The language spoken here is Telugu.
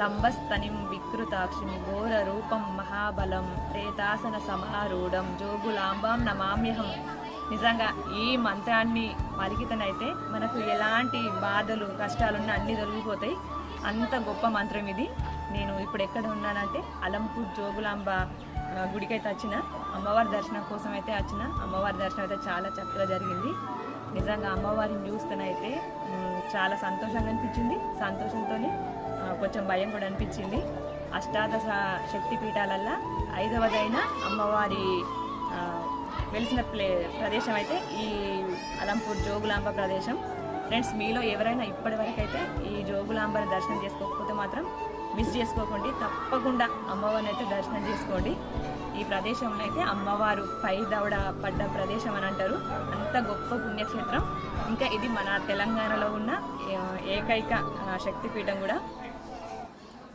లంబస్తనిం వికృతాక్షిం ఘోర రూపం మహాబలం ప్రేతాసన సమారూఢం జోగులాంబాం నమామ్యహం. నిజంగా ఈ మంత్రాన్ని పలికితనైతే మనకు ఎలాంటి బాధలు కష్టాలున్నా అన్నీ తొలగిపోతాయి. అంత గొప్ప మంత్రం ఇది. నేను ఇప్పుడు ఎక్కడ ఉన్నానంటే అలంపూర్ జోగులాంబ గుడికైతే వచ్చిన. అమ్మవారి దర్శనం కోసం అయితే వచ్చిన. అమ్మవారి దర్శనం అయితే చాలా చక్కగా జరిగింది. నిజంగా అమ్మవారిని చూస్తేనైతే చాలా సంతోషంగా అనిపించింది. సంతోషంతోనే కొంచెం భయం కూడా అనిపించింది. అష్టాదశ శక్తిపీఠాలల్లో ఐదవదైన అమ్మవారి వెలిసిన ప్లే ప్రదేశం అయితే ఈ అలంపూర్ జోగులాంబ ప్రదేశం. ఫ్రెండ్స్ మీలో ఎవరైనా ఇప్పటివరకు అయితే ఈ జోగులాంబని దర్శనం చేసుకోకపోతే మాత్రం మిస్ చేసుకోకండి. తప్పకుండా అమ్మవారిని అయితే దర్శనం చేసుకోండి. ఈ ప్రదేశంలో అయితే అమ్మవారు పై దవడ పడ్డ ప్రదేశం అని అంటారు. అంత గొప్ప పుణ్యక్షేత్రం. ఇంకా ఇది మన తెలంగాణలో ఉన్న ఏకైక శక్తిపీఠం కూడా.